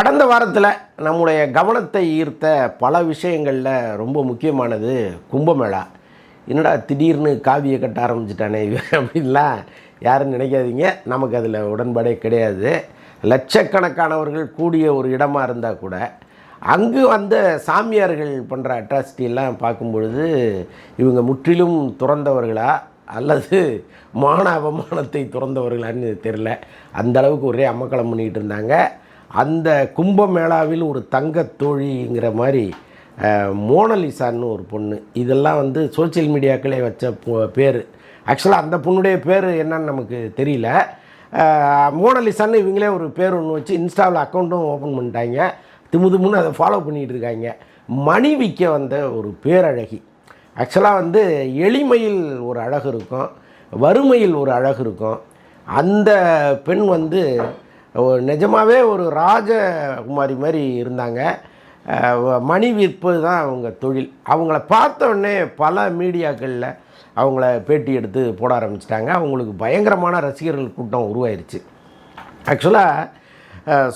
கடந்த வாரத்தில் நம்முடைய கவனத்தை ஈர்த்த பல விஷயங்களில் ரொம்ப முக்கியமானது கும்பமேளா. என்னடா திடீர்னு காவியை கட்ட ஆரம்பிச்சிட்டானே அப்படின்லாம் யாரும் நினைக்காதீங்க. நமக்கு அதில் உடன்பாடே கிடையாது. லட்சக்கணக்கானவர்கள் கூடிய ஒரு இடமாக இருந்தால் கூட அங்கு வந்த சாமியார்கள் பண்ணுற அட்ராசிட்டி எல்லாம் இவங்க முற்றிலும் துறந்தவர்களா அல்லது மான அவமானத்தை துறந்தவர்களான்னு தெரில அந்த அளவுக்கு ஒரே அமக்களம் பண்ணிக்கிட்டு இருந்தாங்க. அந்த கும்பமேளாவில் ஒரு தங்கத் தோழிங்கிற மாதிரி மோனலிசான்னு ஒரு பொண்ணு. இதெல்லாம் வந்து சோஷியல் மீடியாக்களே வச்ச பேர். ஆக்சுவலாக அந்த பொண்ணுடைய பேர் என்னன்னு நமக்கு தெரியல. மோனலிசான்னு இவங்களே ஒரு பேர் ஒன்று வச்சு இன்ஸ்டாவில் அக்கௌண்ட்டும் ஓப்பன் பண்ணிட்டாங்க. திமுதுமுன்னு அதை ஃபாலோ பண்ணிகிட்டு இருக்காங்க. மணிவிக்க வந்த ஒரு பேரழகி. ஆக்சுவலாக வந்து எளிமையில் ஒரு அழகு இருக்கும். வறுமையில் ஒரு அழகு இருக்கும். அந்த பெண் வந்து ஒரு நிஜமாகவே ஒரு ராஜகுமாரி மாதிரி இருந்தாங்க. மணி விற்பது தான் அவங்க தொழில். அவங்கள பார்த்தோடனே பல மீடியாக்களில் அவங்கள பேட்டி எடுத்து போட ஆரம்பிச்சிட்டாங்க. அவங்களுக்கு பயங்கரமான ரசிகர்கள் கூட்டம் உருவாயிருச்சு. ஆக்சுவலாக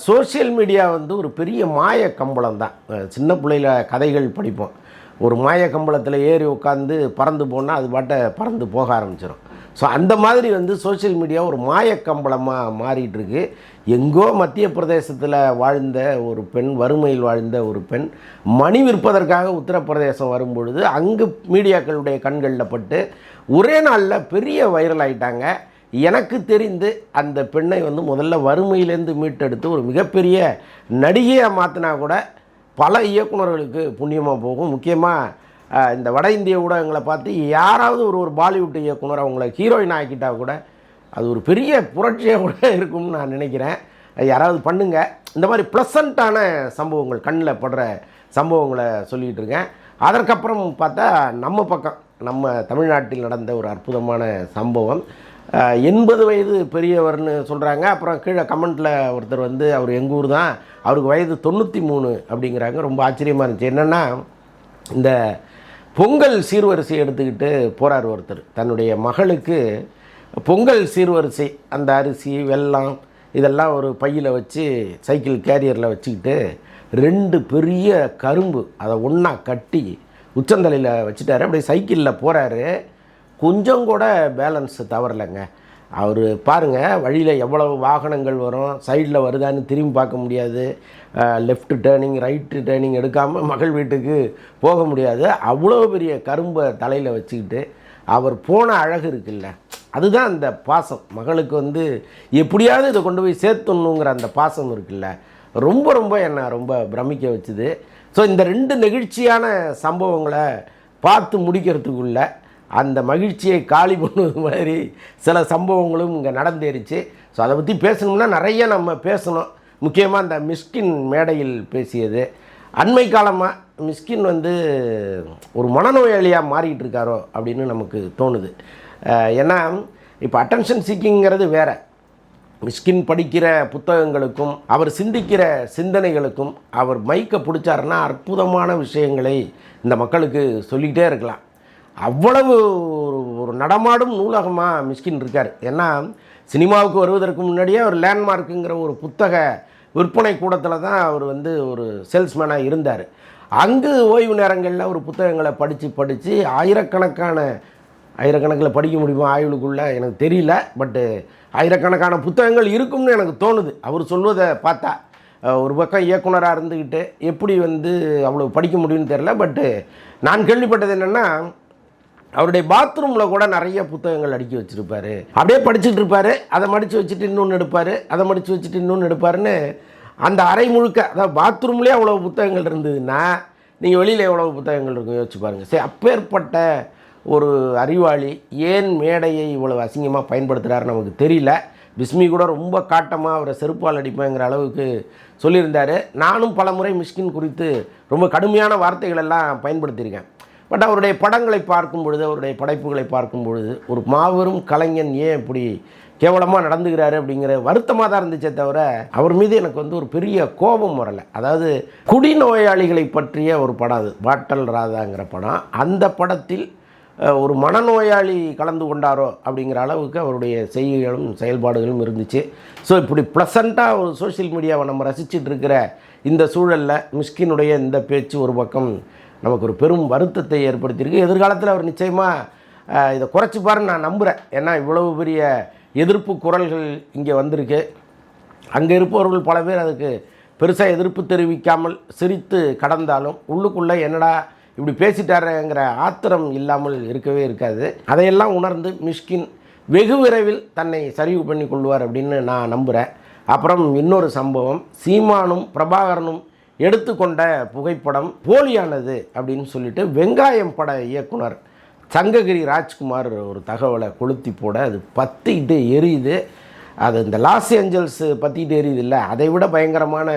சோஷியல் மீடியா வந்து ஒரு பெரிய மாய கம்பளம் தான். சின்ன பிள்ளையில கதைகள் படிப்போம். ஒரு மாய கம்பளத்தில் ஏறி உட்காந்து பறந்து போனால் அது பாட்ட பறந்து போக ஆரம்பிச்சிடும் ஸோ அந்த மாதிரி வந்து சோஷியல் மீடியா ஒரு மாய கம்பளமாக மாறிட்டுருக்கு எங்கோ மத்திய பிரதேசத்தில் வாழ்ந்த ஒரு பெண் வறுமையில் வாழ்ந்த ஒரு பெண் மணி விற்பதற்காக உத்தரப்பிரதேசம் வரும்பொழுது அங்கு மீடியாக்களுடைய கண்களில் பட்டு ஒரே நாளில் பெரிய வைரல் ஆகிட்டாங்க எனக்கு தெரிந்து அந்த பெண்ணை வந்து முதல்ல வறுமையிலேருந்து மீட்டெடுத்து ஒரு மிகப்பெரிய நடிகையாக மாற்றினா கூட பல இயக்குனர்களுக்கு புண்ணியமாக போகும். முக்கியமாக இந்த வட இந்திய ஊடகங்களை பார்த்து யாராவது ஒரு ஒரு பாலிவுட் இயக்குனர் அவங்கள ஹீரோயின் ஆக்கிட்டால் கூட அது ஒரு பெரிய புரட்சியாக கூட இருக்கும்னு நான் நினைக்கிறேன். யாராவது பண்ணுங்க. இந்த மாதிரி ப்ளசண்ட்டான சம்பவங்கள் கண்ணில் படுற சம்பவங்களை சொல்லிகிட்டு இருக்கேன். அதற்கப்புறம் பார்த்தா நம்ம பக்கம் நம்ம தமிழ்நாட்டில் நடந்த ஒரு அற்புதமான சம்பவம். எண்பது வயது பெரியவர்னு சொல்கிறாங்க அப்புறம் கீழே கமெண்ட்டில் ஒருத்தர் வந்து அவர் எங்கள் ஊர் தான்? அவருக்கு வயது தொண்ணூற்றி மூணு அப்படிங்கிறாங்க. ரொம்ப ஆச்சரியமாக இருந்துச்சு. என்னென்னா இந்த பொங்கல் சீர்வரிசை எடுத்துக்கிட்டு போகிறார் ஒருத்தர். தன்னுடைய மகளுக்கு பொங்கல் சீர்வரிசை அந்த அரிசி வெல்லம் இதெல்லாம் ஒரு பையில் வச்சு சைக்கிள் கேரியரில் வச்சுக்கிட்டு ரெண்டு பெரிய கரும்பு அதை ஒன்றா கட்டி உச்சந்தலையில் வச்சுட்டாரு. அப்படியே சைக்கிளில் போகிறாரு கொஞ்சம் கூட பேலன்ஸ் தவறலைங்க. அவர் பாருங்கள் வழியில் எவ்வளவு வாகனங்கள் வரும் சைடில் வருதான்னு திரும்பி பார்க்க முடியாது. லெஃப்ட் டேர்னிங் ரைட்டு டேர்னிங் எடுக்காமல் மகள் வீட்டுக்கு போக முடியாது. அவ்வளோ பெரிய கரும்பை தலையில் வச்சுக்கிட்டு அவர் போன அழகு இருக்குல்ல. அதுதான் அந்த பாசம். மகளுக்கு வந்து எப்படியாவது இதை கொண்டு போய் சேர்த்துணுங்கிற அந்த பாசம் இருக்குல்ல. ரொம்ப ரொம்ப என்னை ரொம்ப பிரமிக்க வச்சுது. ஸோ இந்த ரெண்டு நெகிழ்ச்சியான சம்பவங்களை பார்த்து முடிக்கிறதுக்குள்ள அந்த மகிழ்ச்சியை காலி பண்ணுவது மாதிரி சில சம்பவங்களும் இங்கே நடந்தேறிச்சு ஸோ அதை பற்றி பேசணும்னா நிறைய நம்ம பேசணும். முக்கியமாக அந்த மிஸ்கின் மேடையில் பேசியது. அண்மை காலமாக மிஸ்கின் வந்து ஒரு மனநோயாளியாக மாறிக்கிட்டு இருக்காரோ அப்படின்னு நமக்கு தோணுது. ஏன்னா இப்போ அட்டென்ஷன் சீக்கிங்கிறது வேற. மிஸ்கின் படிக்கிற புத்தகங்களுக்கும் அவர் சிந்திக்கிற சிந்தனைகளுக்கும் அவர் மைக்கை பிடிச்சாருன்னா அற்புதமான விஷயங்களை இந்த மக்களுக்கு சொல்லிக்கிட்டே இருக்கலாம். அவ்வளவு ஒரு ஒரு நடமாடும் நூலகமாக மிஸ்கின் இருக்கார். ஏன்னா சினிமாவுக்கு வருவதற்கு முன்னாடியே அவர் லேண்ட்மார்க்குங்கிற ஒரு புத்தக விற்பனை கூடத்தில் தான் அவர் வந்து ஒரு சேல்ஸ்மேனாக இருந்தார். அங்கு ஓய்வு நேரங்களில் ஒரு புத்தகங்களை படித்து படித்து ஆயிரக்கணக்கான ஆயிரக்கணக்கில் படிக்க முடியுமா ஆய்வுக்குள்ளே எனக்கு தெரியல பட்டு ஆயிரக்கணக்கான புத்தகங்கள் இருக்கும்னு எனக்கு தோணுது. அவர் சொல்வதை பார்த்தா ஒரு பக்கம் இயக்குனராக இருந்துக்கிட்டு எப்படி வந்து அவ்வளோ படிக்க முடியும்னு தெரில பட்டு நான் கேள்விப்பட்டது என்னென்னா அவருடைய பாத்ரூமில் கூட நிறைய புத்தகங்கள் அடுக்கி வச்சுருப்பாரு. அப்படியே படிச்சுட்டு இருப்பார் அதை மடித்து வச்சுட்டு இன்னொன்று எடுப்பார் அதை மடித்து வச்சுட்டு இன்னொன்று எடுப்பாருன்னு அந்த அறை முழுக்க அதாவது பாத்ரூம்லேயே அவ்வளோ புத்தகங்கள் இருந்ததுன்னா நீங்கள் வெளியில் எவ்வளோ புத்தகங்கள் இருக்கும்? யோசிச்சு பாருங்கள் சரி அப்பேற்பட்ட ஒரு அறிவாளி ஏன் மேடையை இவ்வளோ அசிங்கமாக பயன்படுத்துகிறாரு நமக்கு தெரியல. பிஸ்மி கூட ரொம்ப காட்டமாக அவரை செருப்பால் அடிப்பேங்கிற அளவுக்கு சொல்லியிருந்தார். நானும் பல முறை மிஷ்கின் குறித்து ரொம்ப கடுமையான வார்த்தைகள் எல்லாம் பயன்படுத்தியிருக்கேன். பட் அவருடைய படங்களை பார்க்கும் பொழுது அவருடைய படைப்புகளை பார்க்கும் பொழுது ஒரு மாபெரும் கலைஞன் ஏன் இப்படி கேவலமாக நடந்துக்கிறாரு அப்படிங்கிற வருத்தமாக தான் இருந்துச்சே தவிர அவர் மீது எனக்கு வந்து ஒரு பெரிய கோபம் வரலை. அதாவது குடிநோயாளிகளை பற்றிய ஒரு படம் அது. பாட்டல் ராதாங்கிற படம். அந்த படத்தில் ஒரு மனநோயாளி கலந்து கொண்டாரோ அப்படிங்கிற அளவுக்கு அவருடைய செய்கைகளும் செயல்பாடுகளும் இருந்துச்சு. ஸோ இப்படி ப்ளசண்ட்டாக ஒரு சோஷியல் மீடியாவை நம்ம ரசிச்சிட்டு இருக்கிற இந்த சூழலில் மிஸ்கினுடைய இந்த பேச்சு ஒரு பக்கம் நமக்கு ஒரு பெரும் வருத்தத்தை ஏற்படுத்தியிருக்கு. எதிர்காலத்தில் அவர் நிச்சயமாக இதை குறைச்சிப்பாருன்னு நான் நம்புகிறேன் ஏன்னா இவ்வளவு பெரிய எதிர்ப்பு குரல்கள் இங்கே வந்திருக்கு. அங்கே இருப்பவர்கள் பல பேர் அதுக்கு பெருசாக எதிர்ப்பு தெரிவிக்காமல் சிரித்து கடந்தாலும் உள்ளுக்குள்ளே என்னடா இப்படி பேசிட்டாருங்கிற ஆத்திரம் இல்லாமல் இருக்கவே இருக்காது. அதையெல்லாம் உணர்ந்து மிஷ்கின் வெகு விரைவில் தன்னை சரிவு பண்ணி கொள்வார் அப்படின்னு நான் நம்புகிறேன் அப்புறம் இன்னொரு சம்பவம் சீமானும் பிரபாகரனும் எடுத்துக்கொண்ட புகைப்படம் போலியானது அப்படின்னு சொல்லிட்டு வெங்காயம் பட இயக்குனர் சங்ககிரி ராஜ்குமார் ஒரு தகவலை கொளுத்தி போட அது பற்றிக்கிட்டு எரியுது. அது இந்த லாஸ் ஏஞ்சல்ஸ் பற்றிட்டு எரியுது இல்லை. அதை விட பயங்கரமான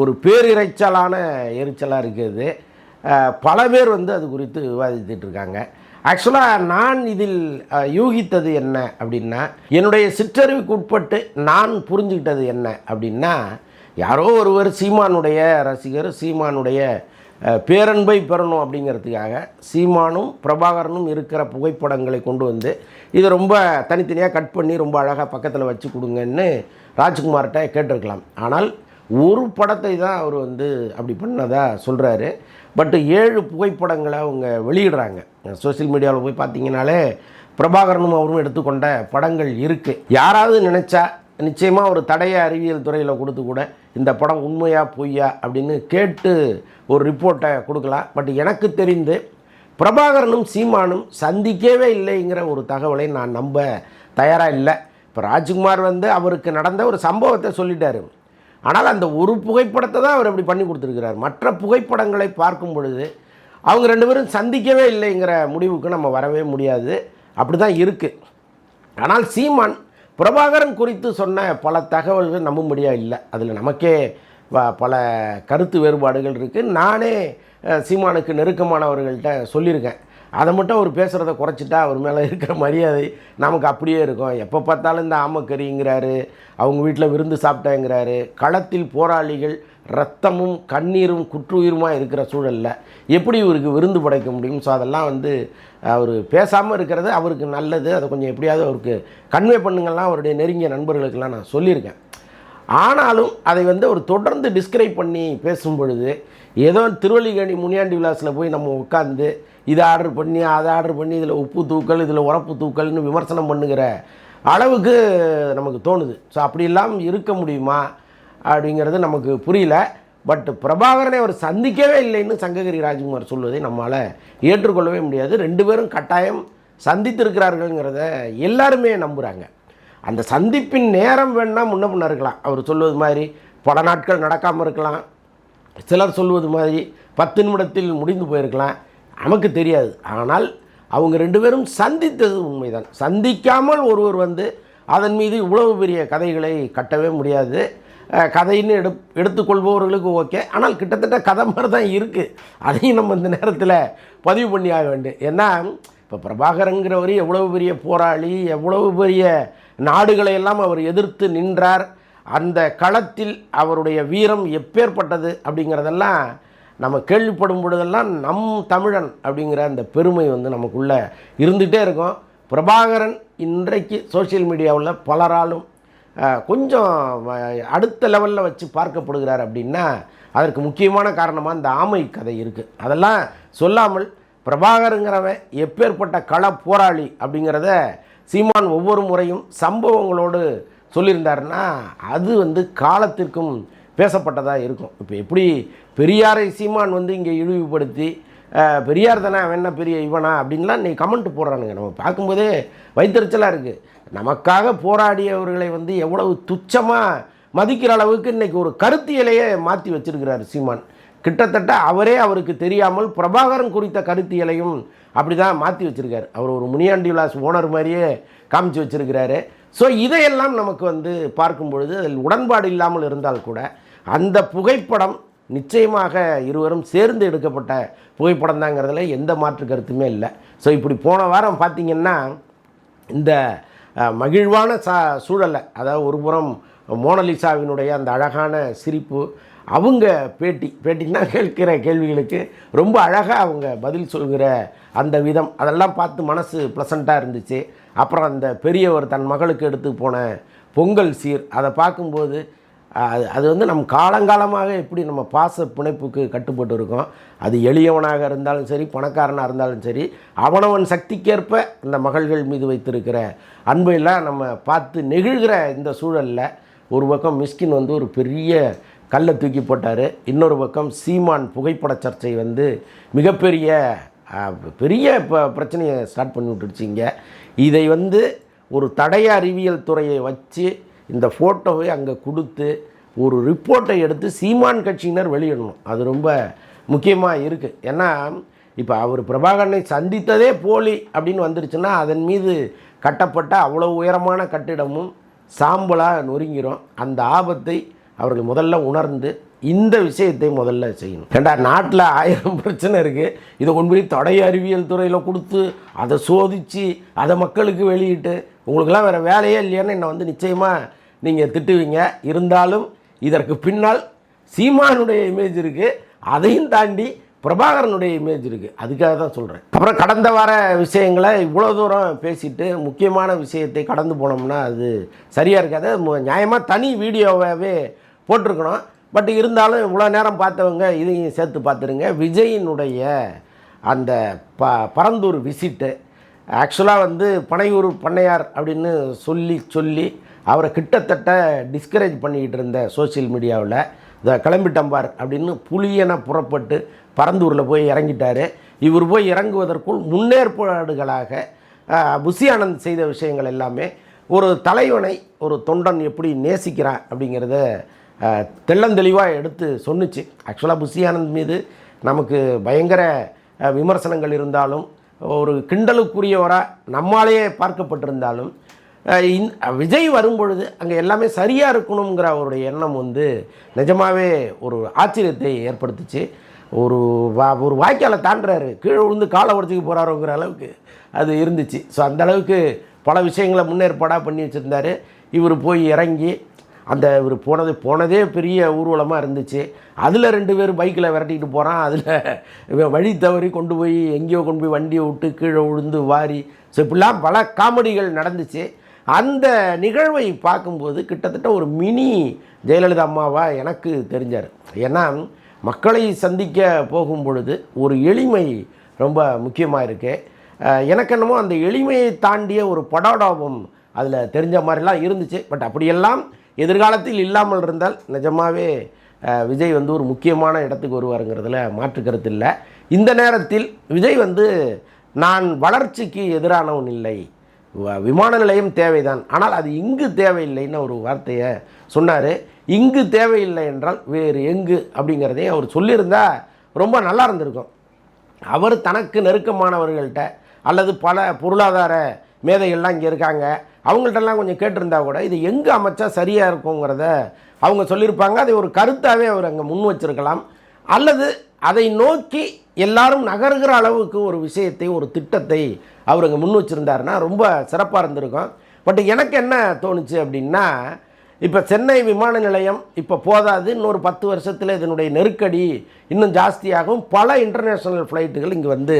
ஒரு பேரிரைச்சலான எரிச்சலாக இருக்குது பல பேர் வந்து அது குறித்து விவாதித்துட்டு இருக்காங்க. ஆக்சுவலாக நான் இதில் யூகித்தது என்ன அப்படின்னா என்னுடைய சிற்றறிவுக்கு உட்பட்டு நான் புரிஞ்சுக்கிட்டது என்ன அப்படின்னா யாரோ ஒருவர் சீமானுடைய ரசிகர் சீமானுடைய பேரன்பை பெறணும் அப்படிங்கிறதுக்காக சீமானும் பிரபாகரனும் இருக்கிற புகைப்படங்களை கொண்டு வந்து இதை ரொம்ப தனித்தனியாக கட் பண்ணி ரொம்ப அழகாக பக்கத்தில் வச்சு கொடுங்கன்னு ராஜ்குமார்கிட்ட கேட்டிருக்கலாம். ஆனால் ஒரு படத்தை தான் அவர் வந்து அப்படி பண்ணதாக சொல்கிறாரு பட்டு ஏழு புகைப்படங்களை அவங்க வெளியிடுறாங்க. சோஷியல் மீடியாவில் போய் பார்த்தீங்கனாலே பிரபாகரனும் அவரும் எடுத்துக்கொண்ட படங்கள் இருக்குது யாராவது நினச்சா நிச்சயமாக ஒரு தடைய அறிவியல் துறையில் கொடுத்து கூட இந்த படம் உண்மையா பொய்யா அப்படின்னு கேட்டு ஒரு ரிப்போர்ட்டை கொடுக்கலாம். பட் எனக்கு தெரிந்து பிரபாகரனும் சீமானும் சந்திக்கவே இல்லைங்கிற ஒரு தகவலை நான் நம்ப தயாராக இல்லை. இப்போ ராஜ்குமார் வந்து அவருக்கு நடந்த ஒரு சம்பவத்தை சொல்லிட்டாரு. ஆனால் அந்த ஒரு புகைப்படத்தை தான் அவர் அப்படி பண்ணி கொடுத்துருக்கிறார். மற்ற புகைப்படங்களை பார்க்கும் பொழுது அவங்க ரெண்டு பேரும் சந்திக்கவே இல்லைங்கிற முடிவுக்கு நம்ம வரவே முடியாது. அப்படி தான் இருக்குது ஆனால் சீமான் பிரபாகரன் குறித்து சொன்ன பல தகவல்கள் நம்பும்படியாக இல்லை. அதில் நமக்கே வ- பல கருத்து வேறுபாடுகள் இருக்குது நானே சீமானுக்கு நெருக்கமானவர்கள்ட்ட சொல்லியிருக்கேன். அதை மட்டும் அவர் பேசுகிறத குறைச்சிட்டா அவர் மேலே இருக்கிற மரியாதை நமக்கு அப்படியே இருக்கும். எப்போ பார்த்தாலும் இந்த ஆமக்கறிங்கிறாரு அவங்க வீட்டில் விருந்து சாப்பிட்டேங்கிறாரு களத்தில் போராளிகள் ரத்தமும் கண்ணீரும் குற்றுயிருமா இருக்கிற சூழலில் எப்படி இவருக்கு விருந்து படைக்க முடியும்? ஸோ அதெல்லாம் வந்து அவர் பேசாமல் இருக்கிறது அவருக்கு நல்லது. அதை கொஞ்சம் எப்படியாவது அவருக்கு கன்வே பண்ணுங்கள்லாம் அவருடைய நெருங்கிய நண்பர்களுக்கெல்லாம் நான் சொல்லியிருக்கேன். ஆனாலும் அதை வந்து அவர் தொடர்ந்து டிஸ்கிரைப் பண்ணி பேசும் பொழுது ஏதோ திருவள்ளிக்கேணி முனியாண்டி விலாஸில் போய் நம்ம உட்காந்து இதை ஆர்டர் பண்ணி அதை ஆர்டர் பண்ணி இதில் உப்பு தூக்கல் இதில் உரப்பு தூக்கல்னு விமர்சனம் பண்ணுகிற அளவுக்கு நமக்கு தோணுது. ஸோ அப்படியெல்லாம் இருக்க முடியுமா? அப்படிங்கிறது நமக்கு புரியல. பட் பிரபாகரனை அவர் சந்திக்கவே இல்லைன்னு சங்ககிரி ராஜ்குமார் சொல்வதை நம்மால் ஏற்றுக்கொள்ளவே முடியாது. ரெண்டு பேரும் கட்டாயம் சந்தித்திருக்கிறார்கள்ங்கிறத எல்லாருமே நம்புகிறாங்க அந்த சந்திப்பின் நேரம் வேணால் முன்ன பின்ன இருக்கலாம். அவர் சொல்வது மாதிரி பல நாட்கள் நடக்காமல் இருக்கலாம். சிலர் சொல்வது மாதிரி பத்து நிமிடத்தில் முடிந்து போயிருக்கலாம். நமக்கு தெரியாது. ஆனால் அவங்க ரெண்டு பேரும் சந்தித்தது உண்மைதான். சந்திக்காமல் ஒருவர் வந்து அதன் மீது இவ்வளவு பெரிய கதைகளை கட்டவே முடியாது. கதைன்னு எடு எடுத்துக்கொள்பவர்களுக்கு ஓகே. ஆனால் கிட்டத்தட்ட கதை மாதிரி தான் இருக்குது அதையும் நம்ம இந்த நேரத்தில் பதிவு பண்ணி ஆக வேண்டும் ஏன்னா இப்போ பிரபாகரங்கிறவர் எவ்வளவு பெரிய போராளி எவ்வளவு பெரிய நாடுகளை எல்லாம் அவர் எதிர்த்து நின்றார். அந்த களத்தில் அவருடைய வீரம் எப்பேற்பட்டது அப்படிங்கிறதெல்லாம் நம்ம கேள்விப்படும் பொழுதெல்லாம் நம் தமிழன் அப்படிங்கிற அந்த பெருமை வந்து நமக்குள்ளே இருந்துகிட்டே இருக்கும். பிரபாகரன் இன்றைக்கு சோஷியல் மீடியாவில் பலராலும் கொஞ்சம் அடுத்த லெவலில் வச்சு பார்க்கப்படுகிறார் அப்படின்னா அதற்கு முக்கியமான காரணமாக இந்த ஆமை கதை இருக்குது அதெல்லாம் சொல்லாமல் பிரபாகருங்கிறவன் எப்பேற்பட்ட கள போராளி அப்படிங்கிறத சீமான் ஒவ்வொரு முறையும் சம்பவங்களோடு சொல்லியிருந்தாருன்னா அது வந்து காலத்திற்கும் பேசப்பட்டதாக இருக்கும். இப்போ எப்படி பெரியாரை சீமான் வந்து இங்கே இழிவுபடுத்தி பெரியார் தானே அவன் என்ன பெரிய இவனா அப்படின்லாம் நீ கமெண்ட் போடுறானுங்க. நம்ம பார்க்கும்போதே வைத்தறிச்சலாக இருக்குது நமக்காக போராடியவர்களை வந்து எவ்வளவு துச்சமாக மதிக்கிற அளவுக்கு இன்னைக்கு ஒரு கருத்தியலையே மாற்றி வச்சிருக்கிறார் சீமான். கிட்டத்தட்ட அவரே அவருக்கு தெரியாமல் பிரபாகரன் குறித்த கருத்தியலையும் அப்படி தான் மாற்றி வச்சுருக்காரு. அவர் ஒரு முனியாண்டி விலாஸ் ஓனர் மாதிரியே காமிச்சு வச்சிருக்கிறாரு. ஸோ இதையெல்லாம் நமக்கு வந்து பார்க்கும் பொழுது அதில் உடன்பாடு இல்லாமல் இருந்தால் கூட அந்த புகைப்படம் நிச்சயமாக இருவரும் சேர்ந்து எடுக்கப்பட்ட புகைப்படம் தாங்கிறதுல எந்த மாற்று கருத்துமே இல்லை. ஸோ இப்படி போன வாரம் பார்த்திங்கன்னா இந்த மகிழ்வான சா சூழலை அதாவது ஒரு புறம் மோனலிசாவினுடைய அந்த அழகான சிரிப்பு அவங்க பேட்டி பேட்டின்னா கேட்கிற கேள்விகளுக்கு ரொம்ப அழகாக அவங்க பதில் சொல்கிற அந்த விதம். அதெல்லாம் பார்த்து மனசு ப்ளசண்ட்டாக இருந்துச்சு. அப்புறம் அந்த பெரியவர் தன் மகளுக்கு எடுத்து போன பொங்கல் சீர் அதை பார்க்கும்போது அது அது வந்து நம் காலங்காலமாக எப்படி நம்ம பாச பிணைப்புக்கு கட்டுப்பட்டு இருக்கோம் அது எளியவனாக இருந்தாலும் சரி பணக்காரனாக இருந்தாலும் சரி அவனவன் சக்திக்கேற்ப அந்த மகள்கள் மீது வைத்திருக்கிற அன்பையெல்லாம் நம்ம பார்த்து நெகிழ்கிற இந்த சூழலில் ஒரு பக்கம் மிஸ்கின் வந்து ஒரு பெரிய கல்லை தூக்கி போட்டார். இன்னொரு பக்கம் சீமான் புகைப்பட சர்ச்சை வந்து மிகப்பெரிய பெரிய இப்போ பிரச்சனையை ஸ்டார்ட் பண்ணி விட்டுருச்சிங்க இதை வந்து ஒரு தடய அறிவியல் துறையை வச்சு இந்த ஃபோட்டோவை அங்கே கொடுத்து ஒரு ரிப்போர்ட்டை எடுத்து சீமான் கட்சியினர் வெளியிடணும். அது ரொம்ப முக்கியமாக இருக்குது ஏன்னா இப்போ அவர் பிரபாகரனை சந்தித்ததே போலி அப்படின்னு வந்துருச்சுன்னா அதன் மீது கட்டப்பட்ட அவ்வளோ உயரமான கட்டிடமும் சாம்பலாக நொறுங்கிரும். அந்த ஆபத்தை அவர்கள் முதல்ல உணர்ந்து இந்த விஷயத்தை முதல்ல செய்யணும். ஏண்டா நாட்டில் ஆயிரம் பிரச்சனை இருக்குது இதை கொண்டு போய் தடய அறிவியல் துறையில் கொடுத்து அதை சோதித்து அதை மக்களுக்கு வெளியிட்டு உங்களுக்கெல்லாம் வேறு வேலையே இல்லையான்னு என்னை வந்து நிச்சயமாக நீங்கள் திட்டுவீங்க. இருந்தாலும் இதற்கு பின்னால் சீமானுடைய இமேஜ் இருக்குது அதையும் தாண்டி பிரபாகரனுடைய இமேஜ் இருக்குது அதுக்காக தான் சொல்கிறேன் அப்புறம் கடந்த வார விஷயங்களை இவ்வளோ தூரம் பேசிட்டு முக்கியமான விஷயத்தை கடந்து போனோம்னா அது சரியாக இருக்காது. நியாயமாக தனி வீடியோவாகவே போட்டிருக்கணும். பட் இருந்தாலும் இவ்வளோ நேரம் பார்த்தவங்க இதையும் சேர்த்து பார்த்துருங்க. விஜயினுடைய அந்த ப பரந்தூர் விசிட்டு ஆக்சுவலாக வந்து பனையூர் பண்ணையார் அப்படின்னு சொல்லி சொல்லி அவரை கிட்டத்தட்ட டிஸ்கரேஜ் பண்ணிக்கிட்டு இருந்த சோஷியல் மீடியாவில் இந்த கிளம்பிட்டம்பார் அப்படின்னு புலியென புறப்பட்டு பரந்தூரில் போய் இறங்கிட்டார். இவர் போய் இறங்குவதற்குள் முன்னேற்பாடுகளாக ஆஹ், ஆனந்த் செய்த விஷயங்கள் எல்லாமே ஒரு தலைவனை ஒரு தொண்டன் எப்படி நேசிக்கிறான் அப்படிங்கிறத தெள்ளந்தெளிவாக எடுத்து சொன்னுச்சு. ஆக்சுவலாக புஷி ஆனந்த் மீது நமக்கு பயங்கர விமர்சனங்கள் இருந்தாலும் ஒரு கிண்டலுக்குரியவராக நம்மாலேயே பார்க்கப்பட்டிருந்தாலும் விஜய் வரும்பொழுது அங்கே எல்லாமே சரியாக இருக்கணுங்கிற அவருடைய எண்ணம் வந்து நிஜமாகவே ஒரு ஆச்சரியத்தை ஏற்படுத்துச்சு. ஒரு வா ஒரு வாய்க்காலை தாண்டுறாரு. கீழே விழுந்து காலை உடச்சிக்கு போகிறாருங்கிற அளவுக்கு அது இருந்துச்சு. ஸோ அந்த அளவுக்கு பல விஷயங்களை முன்னேற்பாடாக பண்ணி வச்சுருந்தாரு. இவர் போய் இறங்கி அந்த இவர் போனது போனதே பெரிய ஊர்வலமாக இருந்துச்சு. அதில் ரெண்டு பேர் பைக்கில் விரட்டிக்கிட்டு போகிறான் அதில் வழி தவறி கொண்டு போய் எங்கேயோ கொண்டு போய் வண்டியை விட்டு கீழே விழுந்து வாரி. ஸோ இப்படிலாம் பல காமெடிகள் நடந்துச்சு. அந்த நிகழ்வை பார்க்கும்போது கிட்டத்தட்ட ஒரு மினி ஜெயலலிதா அம்மாவாக எனக்கு தெரிஞ்சார். ஏன்னா மக்களை சந்திக்க போகும் பொழுது ஒரு எளிமை ரொம்ப முக்கியமாக இருக்குது எனக்கு என்னமோ அந்த எளிமையை தாண்டிய ஒரு படாடாபம் அதில் தெரிஞ்ச மாதிரிலாம் இருந்துச்சு. பட் அப்படியெல்லாம் எதிர்காலத்தில் இல்லாமல் இருந்தால் நிஜமாவே விஜய் வந்து ஒரு முக்கியமான இடத்துக்கு வருவாருங்கிறதுல மாற்று கருத்து இல்லை. இந்த நேரத்தில் விஜய் வந்து நான் வளர்ச்சிக்கு எதிரானவன் இல்லை. விமான நிலையம் தேவைதான். ஆனால் அது இங்கு தேவையில்லைன்னு ஒரு வார்த்தையை சொன்னார். இங்கு தேவையில்லை என்றால் வேறு எங்கு அப்படிங்கிறதையும் அவர் சொல்லியிருந்தா ரொம்ப நல்லா இருந்திருக்கும். அவர் தனக்கு நெருக்கமானவர்கள்ட்ட அல்லது பல பொருளாதார மேதைகள்லாம் இங்கே இருக்காங்க. அவங்கள்ட்டெல்லாம் கொஞ்சம் கேட்டிருந்தா கூட இது எங்கே அமைச்சா சரியாக இருக்குங்கிறத அவங்க சொல்லியிருப்பாங்க. அதை ஒரு கருத்தாகவே அவர் அங்கே முன் வச்சிருக்கலாம். அல்லது அதை நோக்கி எல்லாரும் நகருகிற அளவுக்கு ஒரு விஷயத்தை ஒரு திட்டத்தை அவர் அங்கே முன் வச்சுருந்தாருன்னா ரொம்ப சிறப்பாக இருந்திருக்கும். பட் எனக்கு என்ன தோணுச்சு அப்படின்னா இப்போ சென்னை விமான நிலையம் இப்போ போதாது இன்னொரு பத்து வருஷத்தில் இதனுடைய நெருக்கடி இன்னும் ஜாஸ்தியாகும். பல இன்டர்நேஷ்னல் ஃப்ளைட்டுகள் இங்கே வந்து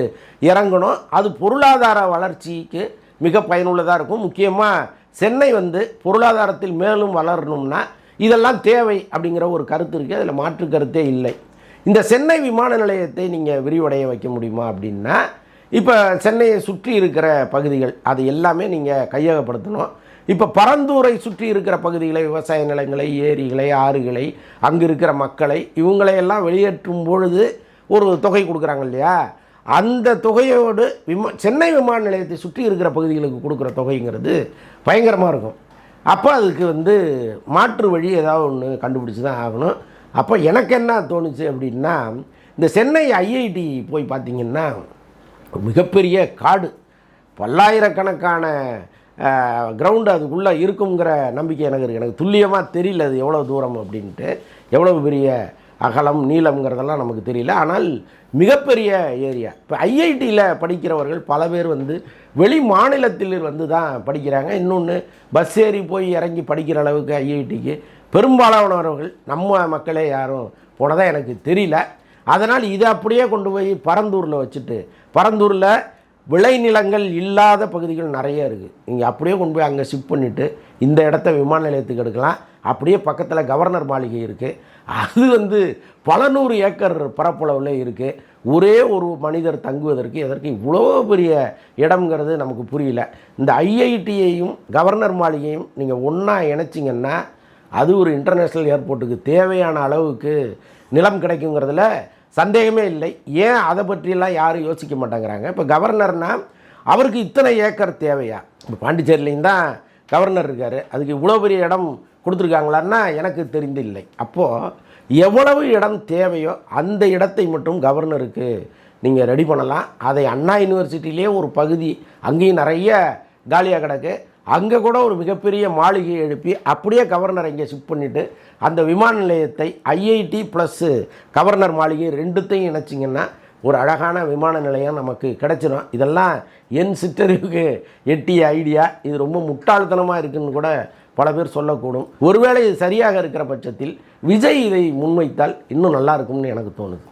இறங்கணும். அது பொருளாதார வளர்ச்சிக்கு மிக பயனுள்ளதாக இருக்கும். முக்கியமாக சென்னை வந்து பொருளாதாரத்தில் மேலும் வளரணும்னா இதெல்லாம் தேவை அப்படிங்கிற ஒரு கருத்து இருக்குது அதில் மாற்று கருத்தே இல்லை. இந்த சென்னை விமான நிலையத்தை நீங்கள் விரிவடைய வைக்க முடியுமா அப்படின்னா இப்போ சென்னையை சுற்றி இருக்கிற பகுதிகள் அது எல்லாமே நீங்கள் கையகப்படுத்தணும். இப்போ பரந்தூரை சுற்றி இருக்கிற பகுதிகளை விவசாய நிலங்களை ஏரிகளை ஆறுகளை அங்கே இருக்கிற மக்களை இவங்களையெல்லாம் வெளியேற்றும் பொழுது ஒரு தொகை கொடுக்குறாங்க இல்லையா? அந்த தொகையோடு விமா சென்னை விமான நிலையத்தை சுற்றி இருக்கிற பகுதிகளுக்கு கொடுக்குற தொகைங்கிறது பயங்கரமாக இருக்கும். அப்போ அதுக்கு வந்து மாற்று வழி ஏதாவது ஒன்று கண்டுபிடிச்சி தான் ஆகணும். அப்போ எனக்கு என்ன தோணுச்சு அப்படின்னா இந்த சென்னை ஐஐடி போய் பார்த்தீங்கன்னா மிகப்பெரிய காடு. பல்லாயிரக்கணக்கான கிரவுண்டு அதுக்குள்ளே இருக்குங்கிற நம்பிக்கை எனக்கு இருக்குது எனக்கு துல்லியமாக தெரியல அது எவ்வளோ தூரம் அப்படின்ட்டு. எவ்வளோ பெரிய அகலம் நீளம்ங்கிறதெல்லாம் நமக்கு தெரியல. ஆனால் மிகப்பெரிய ஏரியா. இப்போ ஐஐடியில் படிக்கிறவர்கள் பல பேர் வந்து வெளி மாநிலத்தில் வந்து தான் படிக்கிறாங்க. இன்னொன்று பஸ் ஏறி போய் இறங்கி படிக்கிற அளவுக்கு ஐஐடிக்கு. பெரும்பாலானவர்கள் நம்ம மக்களே யாரும் போனதாக எனக்கு தெரியல. அதனால் இதை அப்படியே கொண்டு போய் பரந்தூரில் வச்சுட்டு பரந்தூரில் விளைநிலங்கள் இல்லாத பகுதிகள் நிறைய இருக்குது நீங்கள் அப்படியே கொண்டு போய் அங்கே ஷிஃப்ட் பண்ணிவிட்டு இந்த இடத்த விமான நிலையத்துக்கு எடுக்கலாம். அப்படியே பக்கத்தில் கவர்னர் மாளிகை இருக்குது அது வந்து பல நூறு ஏக்கர் பரப்பளவில் இருக்குது ஒரே ஒரு மனிதர் தங்குவதற்கு எதற்கு இவ்வளோ பெரிய இடம்ங்கிறது நமக்கு புரியல. இந்த ஐஐடியையும் கவர்னர் மாளிகையும் நீங்கள் ஒன்றா இணைச்சிங்கன்னா அது ஒரு இன்டர்நேஷ்னல் ஏர்போர்ட்டுக்கு தேவையான அளவுக்கு நிலம் கிடைக்குங்கிறதுல சந்தேகமே இல்லை. ஏன் அதை பற்றியெல்லாம் யாரும் யோசிக்க மாட்டேங்கிறாங்க. இப்போ கவர்னர்னால் அவருக்கு இத்தனை ஏக்கர் தேவையா? இப்போ பாண்டிச்சேரியிலையும் தான் கவர்னர் இருக்கார். அதுக்கு இவ்வளோ பெரிய இடம் கொடுத்துருக்காங்களான்னா எனக்கு தெரிந்து இல்லை அப்போது எவ்வளவு இடம் தேவையோ அந்த இடத்தை மட்டும் கவர்னருக்கு நீங்கள் ரெடி பண்ணலாம். அதை அண்ணா யூனிவர்சிட்டியிலே ஒரு பகுதி அங்கேயும் நிறைய காலியாக கிடக்கு. அங்கே கூட ஒரு மிகப்பெரிய மாளிகையை எழுப்பி அப்படியே கவர்னர் இங்கே ஷிஃப்ட் பண்ணிவிட்டு அந்த விமான நிலையத்தை ஐஐடி ப்ளஸ்ஸு கவர்னர் மாளிகை ரெண்டுத்தையும் இணைச்சிங்கன்னா ஒரு அழகான விமான நிலையம் நமக்கு கிடைச்சிடும் இதெல்லாம் என் சிற்றறிவுக்கு எட்டிய ஐடியா இது ரொம்ப முட்டாள்தனமாக இருக்குன்னு கூட பல பேர் சொல்லக்கூடும். ஒருவேளை இது சரியாக இருக்கிற பட்சத்தில் விஜய் இதை முன்வைத்தால் இன்னும் நல்லா இருக்கும்னு எனக்கு தோணுது.